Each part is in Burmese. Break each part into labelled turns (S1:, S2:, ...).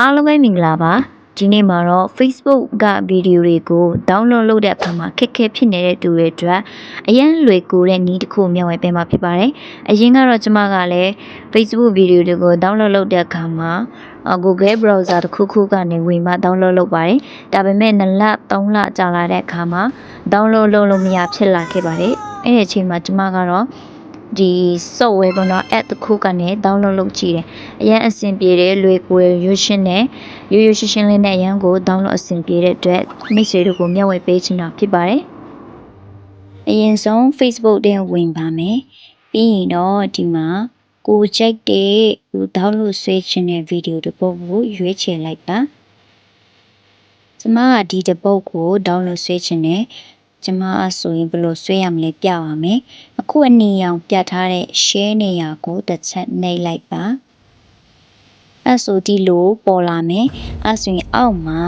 S1: အားလုံးပဲမင်္ဂလာပါဒီနေ့မှာတော့ Facebook ကဗီဒီယိုတွေကို download လုပ်တဲ့အခါမှာခက်ခဲဖြစ်နေတဲ့သူတွေအတွက်အရင်လွယ်ကူတဲ့နည်းတစ်ခုမျှဝေပေးမှာဖြစ်ပါတယ်အရင်ကတော့ကျွန်မကလည်း Facebook ဗီဒီယိုတွေကို download လုပ်တဲ့အခါမှာအော် Google browser တစ်ခုခုကနေဝင်မှ download လုပ်ပါတယ်ဒါပေမဲ့2လ3လကြာလာတဲ့အခါမှာ download လုပ်လို့မရဖြစ်လာခဲ့ပါတယ်အဲ့ဒီအချိန်မှာကျွန်မကတော့ ဒီ software ပေါ့နော် app တစ်ခုကနေ download လုပ်ကြည့်တယ်အရင်အဆင်ပြေတယ်လွယ်ကူတယ်ရွှေရှင်းတယ်ရိုးရိုးရှင်းရှင်းလေးနဲ့အရန်ကို download အဆင်ပြေတဲ့အတွက်မိတ်ဆွေတို့ကိုမျှဝေပေးချင်တာဖြစ်ပါတယ်အရင်ဆုံး Facebook ထဲဝင်ပါမယ်ပြီးရင်တော့ဒီမှာကိုကြိုက်တဲ့ကို download ဆွဲချင်တဲ့ဗီဒီယိုတစ်ပုဒ်ကိုရွေးချယ်လိုက်ပါကျမကဒီတစ်ပုဒ်ကို download ဆွဲချင်တယ် ကျမအဆိုရင်ဘယ်လိုဆွဲရမလဲပြပါမယ်အခုအနီရောင်ပြထားတဲ့ share နေရာကိုတစ်ချက်နှိပ်လိုက်ပါအဲ့ဆိုဒီလိုပေါ်လာမယ်အဲ့ဆိုရင်အောက်မှာ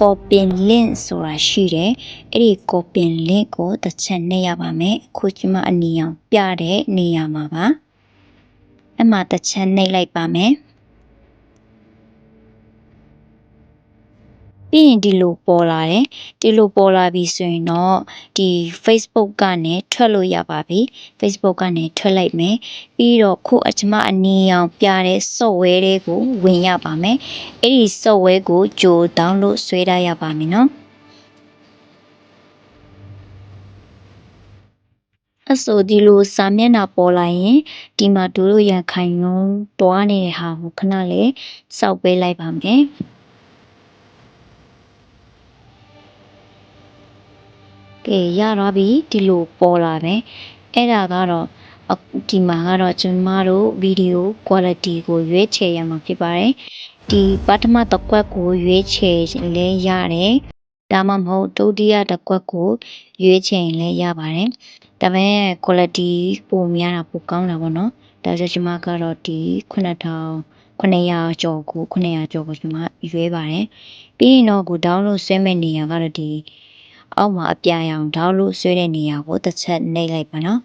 S1: copy link ဆိုတာရှိတယ်အဲ့ဒီ copy link ကိုတစ်ချက်နှိပ်ရပါမယ်အခုကျမအနီရောင်ပြတဲ့နေရာမှာပါအဲ့မှာတစ်ချက်နှိပ်လိုက်ပါမယ် ပြီးရင်ဒီလိုပေါ်လာတယ်ဒီလိုပေါ်လာပြီဆိုရင်တော့ဒီ Facebook ကနေထွက်လို့ရပါပြီ Facebook ကနေထွက်လိုက်မယ်ပြီးတော့ခုအကျမအနီရောင်ပြတဲ့ software တွေကိုဝင်ရပါမယ်အဲ့ဒီ software ကိုကြို download ဆွဲထားရပါမယ်နော်အဆိုဒီလိုစာမျက်နှာပေါ်လာရင်ဒီမှာတို့တို့ရခိုင်ရုံးတွားနေတဲ့ဟာကိုခဏလေးစောက်ပေးလိုက်ပါမယ် ကဲရတော့ပြီဒီလိုပေါ်လာတယ်အဲ့ဒါကတော့ဒီမှာကတော့ကျမတို့ဗီဒီယို quality ကိုရွေးချယ်ရမှာဖြစ်ပါတယ်ဒီပထမတစ်ကွက်ကိုရွေးချယ်လဲရတယ်ဒါမှမဟုတ်ဒုတိယတစ်ကွက်ကိုရွေးချယ်လဲရပါတယ်ဒါပေမဲ့ quality ပိုများတာပိုကောင်းတာပေါ့နော်ဒါကြောင့်ကျမကတော့ဒီ9000 900ကျော်ကို900ကျော်ကိုကျမရွေးပါတယ်ပြီးရင်တော့ကို download ဆွဲမဲ့နေရာကတော့ဒီ အောက်မှာအပြာရောင် download ဆွဲတဲ့နေရာကိုတစ်ချက်နှိပ်လိုက်ပါနော်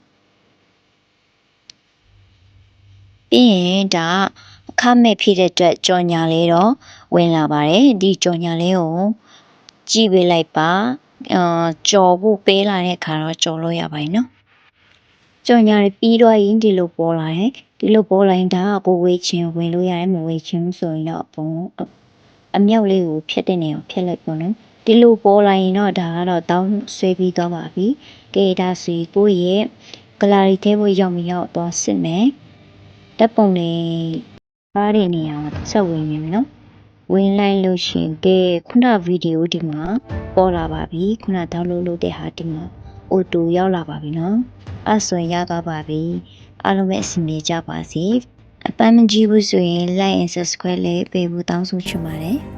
S1: ပြီးရင်ဒါအခမဲ့ဖြစ်တဲ့အတွက်ကြော်ညာလေးတော့ဝင်လာပါတယ်ဒီကြော်ညာလေးကိုကြည့်ပေးလိုက်ပါအာကြော်ဖို့ပေးလာတဲ့အခါတော့ကြော်လို့ရပါတယ်နော်ကြော်ညာပြီးတော့ရင်ဒီလိုပေါ်လာတယ်ဒီလိုပေါ်လာရင်ဒါကကိုဝေးချင်းဝင်လို့ရတယ်မဝေးချင်းဆိုရင်တော့ပုံအမြောက်လေးကိုဖြတ်တဲ့နေအောင်ဖြတ်လိုက်ပေါ့နော် ဒီလိုပေါ်လာရင်တော့ဒါကတော့တောင်းဆွဲပြီးသွားပါပြီကဲဒါစီကိုရဲ့ဂလာရီထဲဖို့ရောက်မရောက်သွားစစ်မယ်တက်ပုံလေးပါးတဲ့နေရာမှာဆက်ဝင်နေမယ်နော်ဝင်လိုက်လို့ရှိရင်ကဲခုနဗီဒီယိုဒီမှာပေါ်လာပါပြီခုန download လုပ်တဲ့ဟာဒီမှာ auto ရောက်လာပါပြီနော်အဲ့ဆိုရင်ရသွားပါပြီအားလုံးပဲအဆင်ပြေကြပါစေအပန်းမကြည့်ဘူးဆိုရင် like and subscribe လေးပေးဖို့တောင်းဆိုချင်ပါတယ်